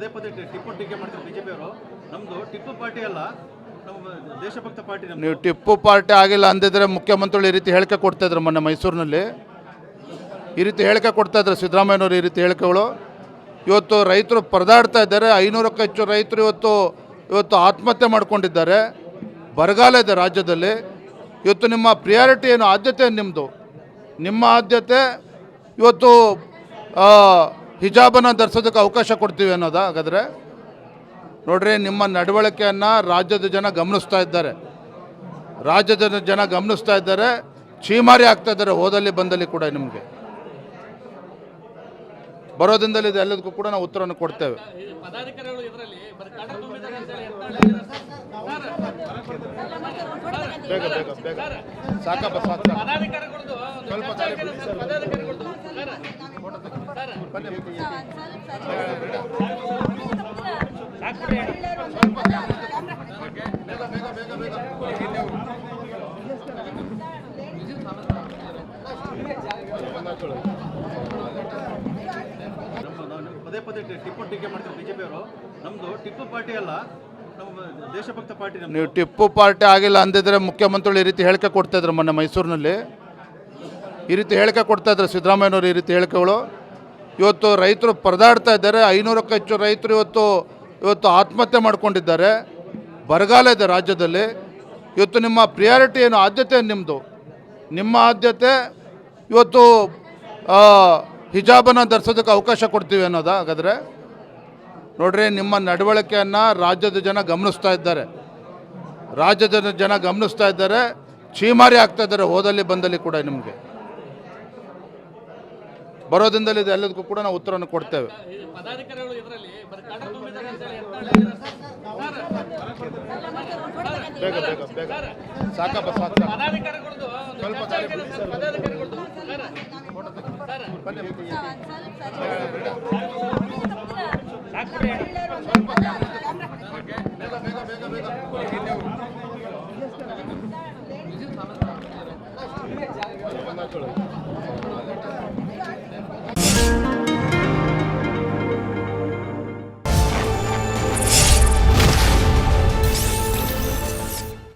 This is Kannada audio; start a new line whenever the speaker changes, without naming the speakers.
ಪದೇ ಪದೇ ಟಿಪ್ಪು ಟೀಕೆ ಮಾಡ್ತಾರೆ ಬಿಜೆಪಿ ಅವರು, ನಮ್ದು ಟಿಪ್ಪು ಪಾರ್ಟಿ ಅಲ್ಲ ದೇಶಭಕ್ತ ಪಾರ್ಟಿ
ನೀವು ಟಿಪ್ಪು ಪಾರ್ಟಿ ಆಗಿಲ್ಲ ಅಂದಿದ್ರೆ ಮುಖ್ಯಮಂತ್ರಿಗಳು ಈ ರೀತಿ ಹೇಳಿಕೆ ಕೊಡ್ತಾ ಇದ್ರು ಮೊನ್ನೆ ಮೈಸೂರಿನಲ್ಲಿ. ಈ ರೀತಿ ಹೇಳಿಕೆ ಕೊಡ್ತಾ ಇದ್ರು ಸಿದ್ದರಾಮಯ್ಯನವರು ಈ ರೀತಿ ಹೇಳಿಕೆಗಳು. ಇವತ್ತು ರೈತರು ಪರದಾಡ್ತಾ ಇದ್ದಾರೆ, ಐನೂರಕ್ಕೂ ಹೆಚ್ಚು ರೈತರು ಇವತ್ತು ಇವತ್ತು ಆತ್ಮಹತ್ಯೆ ಮಾಡ್ಕೊಂಡಿದ್ದಾರೆ. ಬರಗಾಲ ಇದೆ ರಾಜ್ಯದಲ್ಲಿ. ಇವತ್ತು ನಿಮ್ಮ ಪ್ರಿಯಾರಿಟಿ ಏನು, ಆದ್ಯತೆ ನಿಮ್ಮದು ನಿಮ್ಮ ಆದ್ಯತೆ ಇವತ್ತು ಹಿಜಾಬನ್ನು ಧರಿಸೋದಕ್ಕೆ ಅವಕಾಶ ಕೊಡ್ತೀವಿ ಅನ್ನೋದ? ಹಾಗಾದರೆ ನೋಡ್ರಿ, ನಿಮ್ಮ ನಡವಳಿಕೆಯನ್ನು ರಾಜ್ಯದ ಜನ ಗಮನಿಸ್ತಾ ಇದ್ದಾರೆ. ರಾಜ್ಯದ ಜನ ಗಮನಿಸ್ತಾ ಇದ್ದಾರೆ. ಛೀಮಾರಿ ಆಗ್ತಾ ಇದ್ದಾರೆ, ಹೋದಲ್ಲಿ ಬಂದಲ್ಲಿ ಕೂಡ ನಿಮಗೆ. ಬರೋದಿಂದಲೇ ಇದು ಎಲ್ಲದಕ್ಕೂ ಕೂಡ ನಾವು ಉತ್ತರವನ್ನು ಕೊಡ್ತೇವೆ. ಸಾಕಪ್ಪ, ಸಾಕು ಸ್ವಲ್ಪ
ಪದೇ ಪದೇ ಟಿಪ್ಪು ಟೀಕೆ ಮಾಡ್ತಾರೆ ಬಿಜೆಪಿ ಅವರು. ನಮ್ದು ಟಿಪ್ಪು ಪಾರ್ಟಿ ಅಲ್ಲ ದೇಶಭಕ್ತ ಪಾರ್ಟಿ
ನೀವು ಟಿಪ್ಪು ಪಾರ್ಟಿ ಆಗಿಲ್ಲ ಅಂದಿದ್ರೆ ಮುಖ್ಯಮಂತ್ರಿಗಳು ಈ ರೀತಿ ಹೇಳಿಕೆ ಕೊಡ್ತಾ ಇದ್ರು ಮೊನ್ನೆ ಮೈಸೂರಿನಲ್ಲಿ. ಈ ರೀತಿ ಹೇಳಿಕೆ ಕೊಡ್ತಾ ಇದ್ದಾರೆ ಸಿದ್ದರಾಮಯ್ಯನವರು ಈ ರೀತಿ ಹೇಳಿಕೆಗಳು. ಇವತ್ತು ರೈತರು ಪರದಾಡ್ತಾ ಇದ್ದಾರೆ, ಐನೂರಕ್ಕೂ ಹೆಚ್ಚು ರೈತರು ಇವತ್ತು ಇವತ್ತು ಆತ್ಮಹತ್ಯೆ ಮಾಡ್ಕೊಂಡಿದ್ದಾರೆ. ಬರಗಾಲ ಇದೆ ರಾಜ್ಯದಲ್ಲಿ. ಇವತ್ತು ನಿಮ್ಮ ಪ್ರಿಯಾರಿಟಿ ಏನು, ಆದ್ಯತೆ ನಿಮ್ಮದು ನಿಮ್ಮ ಆದ್ಯತೆ ಇವತ್ತು ಹಿಜಾಬನ್ನು ಧರಿಸೋದಕ್ಕೆ ಅವಕಾಶ ಕೊಡ್ತೀವಿ ಅನ್ನೋದ ಹಾಗಾದರೆ? ನೋಡ್ರಿ, ನಿಮ್ಮ ನಡವಳಿಕೆಯನ್ನು ರಾಜ್ಯದ ಜನ ಗಮನಿಸ್ತಾ ಇದ್ದಾರೆ. ರಾಜ್ಯದ ಜನ ಗಮನಿಸ್ತಾ ಇದ್ದಾರೆ. ಛೀಮಾರಿ ಆಗ್ತಾ ಇದ್ದಾರೆ, ಹೋದಲ್ಲಿ ಬಂದಲ್ಲಿ ಕೂಡ ನಿಮಗೆ. ಬರೋದಿಂದಲೇ ಇದೆ ಎಲ್ಲದಕ್ಕೂ ಕೂಡ ನಾವು ಉತ್ತರವನ್ನು ಕೊಡ್ತೇವೆ. ಬೇಗ ಬೇಗ ಬೇಗ. ಸಾಕಪ್ಪ ಸ್ವಲ್ಪ
ಬೇಗ